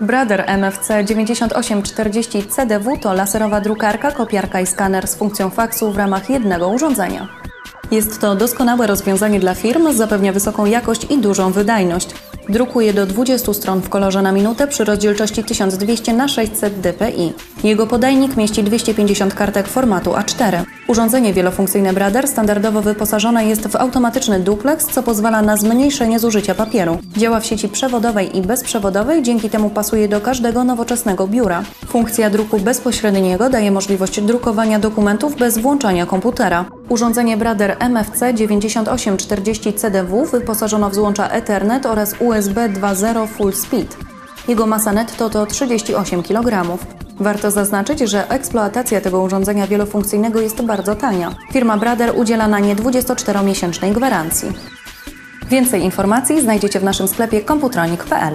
Brother MFC 9840 CDW to laserowa drukarka, kopiarka i skaner z funkcją faksu w ramach jednego urządzenia. Jest to doskonałe rozwiązanie dla firm, zapewnia wysoką jakość i dużą wydajność. Drukuje do 20 stron w kolorze na minutę przy rozdzielczości 1200 na 600 dpi. Jego podajnik mieści 250 kartek formatu A4. Urządzenie wielofunkcyjne Brother standardowo wyposażone jest w automatyczny duplex, co pozwala na zmniejszenie zużycia papieru. Działa w sieci przewodowej i bezprzewodowej, dzięki temu pasuje do każdego nowoczesnego biura. Funkcja druku bezpośredniego daje możliwość drukowania dokumentów bez włączania komputera. Urządzenie Brother MFC 9840 CDW wyposażono w złącza Ethernet oraz USB 2.0 Full Speed. Jego masa netto to 38 kg. Warto zaznaczyć, że eksploatacja tego urządzenia wielofunkcyjnego jest bardzo tania. Firma Brother udziela na nie 24-miesięcznej gwarancji. Więcej informacji znajdziecie w naszym sklepie komputronik.pl.